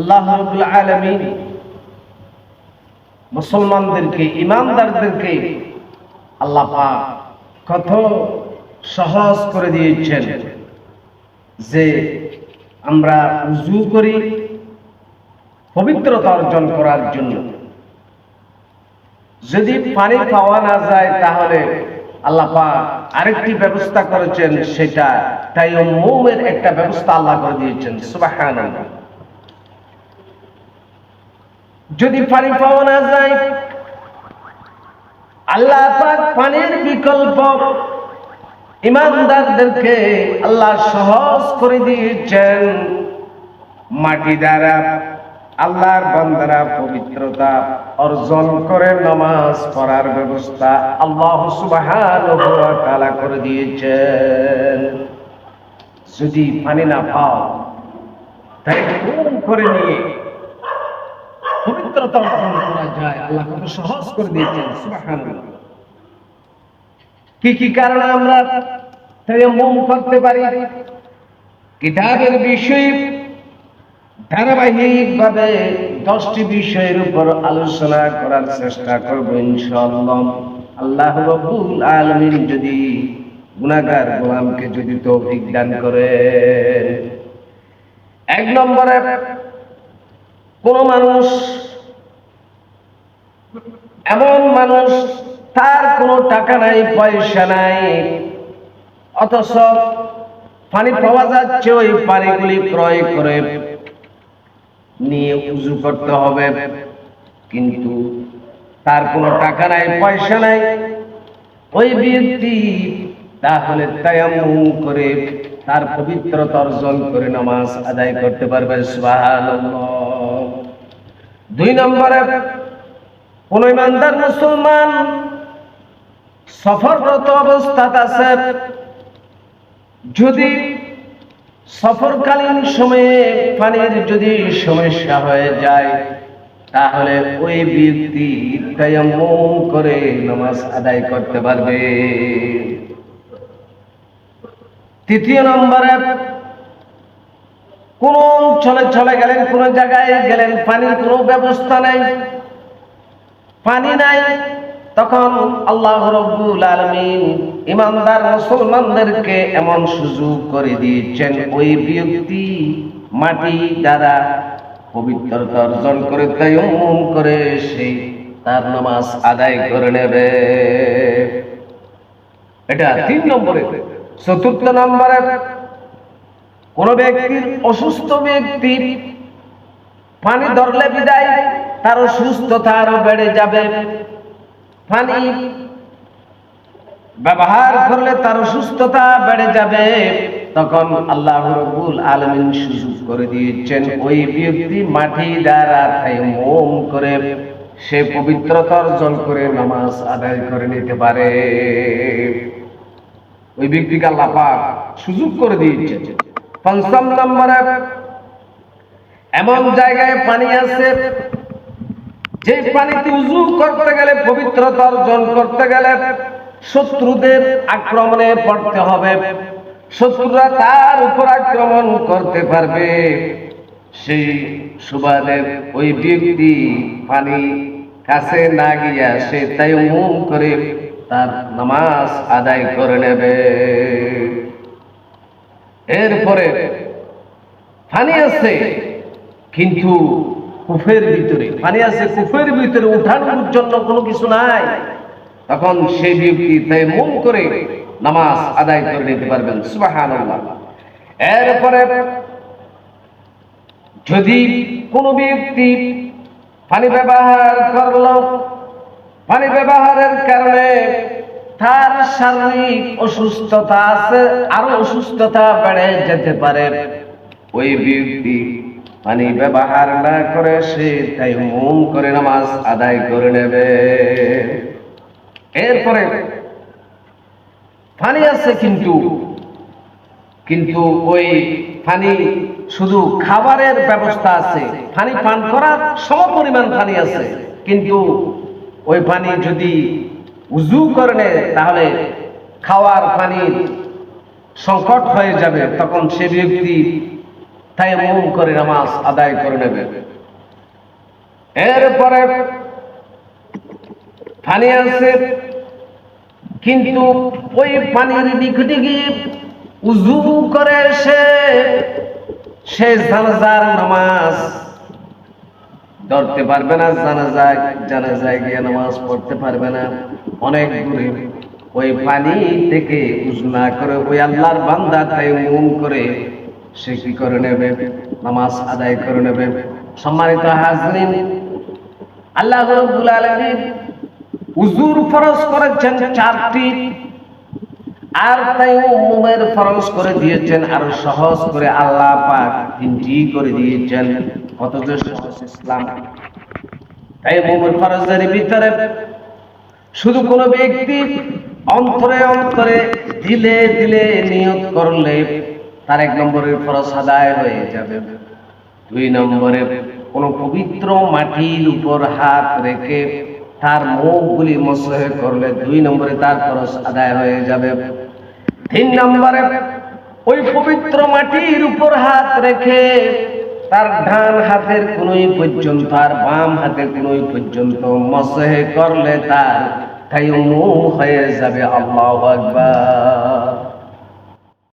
আল্লাহ রাব্বুল আলামিন মুসলমানদেরকে, ইমানদারদেরকে আল্লাহ কত সহজ করে দিয়েছেন যে আমরা উজু করি, পবিত্রতা অর্জন করার জন্য। যদি পানি পাওয়া না যায়, তাহলে আল্লাহ আরেকটি ব্যবস্থা করেছেন, সেটা তাই মোমের একটা ব্যবস্থা আল্লাহ করে দিয়েছেন, সুবহানাল্লাহ। যদি পানি পাওয়া না যায়, আল্লাহ পাক পানির বিকল্প ইমানদারদেরকে আল্লাহ সহজ করে দিয়েছেন। মাটি দ্বারা আল্লাহর বান্দারা পবিত্রতা অর্জন করে নামাজ পড়ার ব্যবস্থা আল্লাহ সুবহানাহু করে দিয়েছেন। যদি পানি না পাও তাই করে নিয়ে কি কি কারণে আমরা করতে পারি কিতাবের ধারাবাহিকভাবে দশটি বিষয়ের উপর আলোচনা করার চেষ্টা করব আল্লাহ রাব্বুল আলামিন যদি গুনাহগার গোলামকে যদি তৌফিক দান করে এক নম্বরে কোন মানুষ এমন মানুষ, তার কোনো টাকা নাই, পয়সা নাই। অথচ পানি পাওয়া যাচ্ছে, ওই পানিগুলি ক্রয় করে নিয়ে উজু করতে হবে। কিন্তু তার কোনো টাকা নাই, পয়সা নাই। ওই ব্যক্তি তাহলে তায়াম্মুম করে তার পবিত্রতা অর্জন করে নামাজ আদায় করতে পারবে, সুবহানাল্লাহ। দুই নম্বরে কোন ইমানদার মুসলমান সফররত অবস্থাত আছে, যদি সফরকালীন সময়ে পানির যদি সমস্যা হয়ে যায়, তাহলে ওই ব্যক্তি করে নামাজ আদায় করতে পারবে। তৃতীয় নম্বরে, কোন অঞ্চলে চলে গেলেন, কোন জায়গায় গেলেন, পানির কোনো ব্যবস্থা নাই পানি নাই, তখন আল্লাহ রব্বুল আলমিন ইমানদার মুসলমানদেরকে এমন সুযোগ করে দিয়েছেন, ওই ব্যক্তি মাটি দ্বারা পবিত্রতা অর্জন করে তাইম করে সেই তার নামাজ আদায় করে নেবে। এটা তিন নম্বরে। চতুর্থ নম্বরে, কোন ব্যক্তির অসুস্থ ব্যক্তি পানি ধরলে বিদায়, তার সুস্থতা আরও বেড়ে যাবে। পানি ব্যবহার করলে তার সুস্থতা বেড়ে যাবে। তখন আল্লাহ রবুল আলমিন সুযোগ করে দিয়েছেন, ওই ব্যক্তি মাটি দ্বারা মোম করে সে পবিত্রতা অর্জন করে নামাজ আদায় করে নিতে পারে। ওই ব্যক্তিকে আল্লাহ পাক সুযোগ করে দিয়েছেন। পঞ্চম নম্বরে এমন জায়গায় পানি আছে, যে পানিতে উজু করতে গেলে পবিত্রতা অর্জন করতে গেলে শত্রুদের আক্রমণে পড়তে হবে। শত্রুরা তার উপর আক্রমণ করতে পারবে। সেই সুবাদে ওই ব্যক্তি পানি কাছে না গিয়া সে তাই মুম করে তার নামাজ আদায় করে নেবে। এরপরে পানি আছে কিন্তু কুফের ভিতরে পানি আছে কুফের ভিতরে উঠানোর জন্য কোনো কিছু নাই। তখন সেই ব্যক্তি তাই মন করে নামাজ আদায় করে নিতে পারবেন। সুবাহান এরপরে যদি কোনো ব্যক্তি পানি ব্যবহার করল, পানি ব্যবহারের কারণে তার শারীরিক অসুস্থতা আছে, আরও অসুস্থতা বেড়ে যেতে পারে। ওই ব্যক্তি পানি ব্যবহার না করে সে তাই মন করে নামাজ আদায় করে নেবে। এরপরে পানি আছে কিন্তু কিন্তু ওই পানি শুধু খাবারের ব্যবস্থা আছে। পানি পান করার সম পরিমাণ পানি আছে। কিন্তু ওই পানি যদি উজু করে তাহলে খাওয়ার পানির সংকট হয়ে যাবে। তখন সে ব্যক্তি তাই মুম করে নামাজ আদায় করে নেবে। এরপরে পানি আছে, কিন্তু ওই পানির নিকটে গিয়ে উজু করে সে সে জানাজার নামাজ ধরতে পারবে না, জানাজায় গিয়ে নামাজ পড়তে পারবে না। অনেক দূরে ওই পানি থেকে উজু না করে ওই আল্লাহর বান্দা তাই মুম করে সে কি করে নেবে নামাজ আদায় করে নেবে সম্মানিত হাজরিন, আল্লাহ রব্বুল আলামিন উজুর ফরজ করেছেন চারটি। আর তাই উম্মের ফরজ করে দিয়েছেন আর সহজ করে আল্লাহ পাক তিনটি করে দিয়েছেন। কত যে সহজ ইসলাম। তাই উম্মের ফরজের ভিতরে শুধু কোনো ব্যক্তি অন্তরে অন্তরে দিলে দিলে নিয়ত করলে তার এক নম্বরের ফরজ আদায় হয়ে যাবে। দুই নম্বরে, কোন পবিত্র মাটির উপর হাত রেখে তার মুখগুলি মসহে করলে দুই নম্বরে তার খরচ আদায় হয়ে যাবে। তিন নম্বরে, ওই পবিত্র মাটির উপর হাত রেখে তার ডান হাতের কোনই পর্যন্ত আর বাম হাতের কোনই পর্যন্ত মসহে করলে তার তাই হয়ে যাবে। আল্লাহ আকবার।